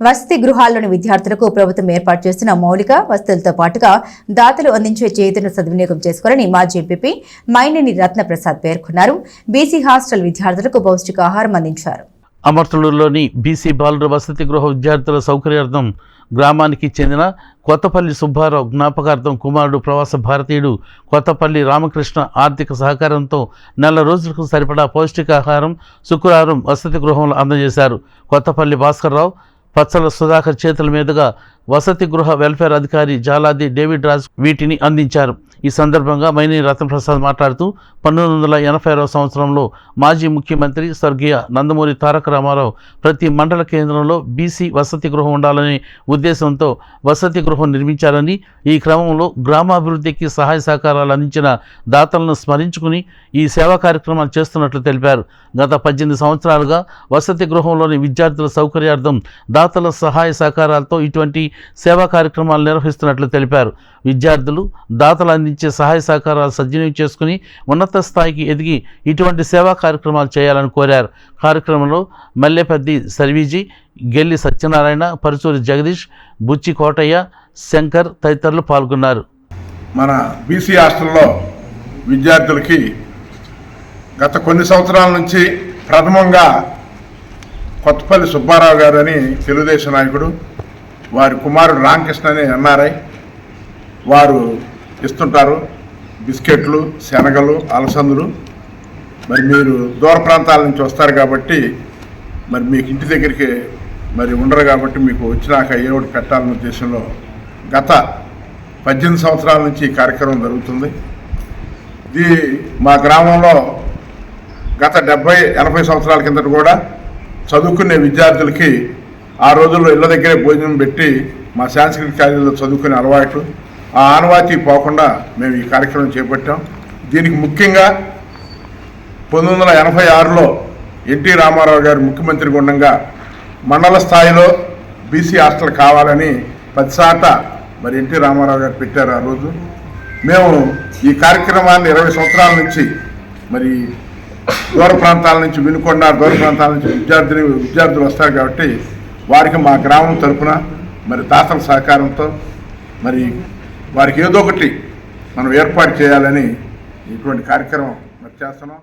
వసతి గృహాల్లోని విద్యార్థులకు ప్రభుత్వం ఏర్పాటు చేస్తున్న మౌలిక వసతులతో పాటుగా దాతలు అందించే చేతులను సద్వినియోగం చేసుకోవాలని మాజీ ఎంపీ మైనేని రత్నప్రసాద్ పేర్కొన్నారు. బీసీ హాస్టల్ విద్యార్థులకు పౌష్టికాహారం అందించారు. అమర్తలూరులోని బీసీ బాలుర వసతి గృహ విద్యార్థుల సౌకర్యార్థం గ్రామానికి చెందిన కొత్తపల్లి సుబ్బారావు జ్ఞాపకార్థం కుమారుడు ప్రవాస భారతీయుడు కొత్తపల్లి రామకృష్ణ ఆర్థిక సహకారంతో నెల రోజులకు సరిపడా పౌష్టికాహారం శుక్రవారం వసతి గృహంలో అందజేశారు. కొత్తపల్లి భాస్కర్రావు పచ్చల సుధాకర్ చేతుల మీదుగా వసతి గృహ వెల్ఫేర్ అధికారి జాలాది డేవిడ్ రాజ్ వీటిని అందించారు. ఈ సందర్భంగా మైని రత్నప్రసాద్ మాట్లాడుతూ పంతొమ్మిది వందల ఎనభై ఆరవ సంవత్సరంలో మాజీ ముఖ్యమంత్రి స్వర్గీయ నందమూరి తారక రామారావు ప్రతి మండల కేంద్రంలో బీసీ వసతి గృహం ఉండాలనే ఉద్దేశంతో వసతి గృహం నిర్మించారని ఈ క్రమంలో గ్రామాభివృద్ధికి సహాయ సహకారాలు అందించిన దాతలను స్మరించుకుని ఈ సేవా కార్యక్రమాలు చేస్తున్నట్లు తెలిపారు. గత పద్దెనిమిది సంవత్సరాలుగా వసతి గృహంలోని విద్యార్థుల సౌకర్యార్థం దాతల సహాయ సహకారాలతో ఇటువంటి సేవా కార్యక్రమాలు నిర్వహిస్తున్నట్లు తెలిపారు. విద్యార్థులు దాతలు అందించే సహాయ సహకారాలు సద్వినియోగం చేసుకుని ఉన్నత స్థాయికి ఎదిగి ఇటువంటి సేవా కార్యక్రమాలు చేయాలని కోరారు. కార్యక్రమంలో మల్లెపద్ది సర్వీజీ గెల్లి సత్యనారాయణ పరుచూరి జగదీష్ బుచ్చి కోటయ్య శంకర్ తదితరులు పాల్గొన్నారు. మన బీసీ హాస్టల్లో విద్యార్థులకి గత కొన్ని సంవత్సరాల నుంచి ప్రథమంగా కొత్తపల్లి సుబ్బారావు గారు అని తెలుగుదేశం నాయకుడు వారి కుమారుడు రామకృష్ణ అని ఎన్ఆర్ఐ వారు ఇస్తుంటారు. బిస్కెట్లు శనగలు అలసందులు. మరి మీరు దూర ప్రాంతాల నుంచి వస్తారు కాబట్టి మరి మీకు ఇంటి దగ్గరికి మరి ఉండరు కాబట్టి మీకు వచ్చినాక ఏ ఒకటి పెట్టాలనే ఉద్దేశంలో గత పద్దెనిమిది సంవత్సరాల నుంచి ఈ కార్యక్రమం జరుగుతుంది. ఇది మా గ్రామంలో గత డెబ్బై ఎనభై సంవత్సరాల కిందట కూడా చదువుకునే విద్యార్థులకి ఆ రోజుల్లో ఇళ్ళ దగ్గరే భోజనం పెట్టి మా సాంస్కృతిక కాలేజీలో చదువుకునే అలవాటు ఆ ఆనవాతి పోకుండా మేము ఈ కార్యక్రమం చేపట్టాం. దీనికి ముఖ్యంగా పంతొమ్మిది వందల ఎనభై ఆరులో ఎన్టీ రామారావు గారు ముఖ్యమంత్రి ఉండగా మండల స్థాయిలో బీసీ హాస్టల్ కావాలని పదిసాట మరి ఎన్టీ రామారావు గారు పెట్టారు ఆ రోజు. మేము ఈ కార్యక్రమాన్ని ఇరవై సంవత్సరాల నుంచి మరి దూర ప్రాంతాల నుంచి వినుకొండ దూర ప్రాంతాల నుంచి విద్యార్థిని విద్యార్థులు వస్తారు కాబట్టి వారికి మా గ్రామం తరపున మరి దాతల సహకారంతో మరి వారికి ఏదో ఒకటి మనం ఏర్పాటు చేయాలని ఇటువంటి కార్యక్రమం మరి చేస్తున్నాం.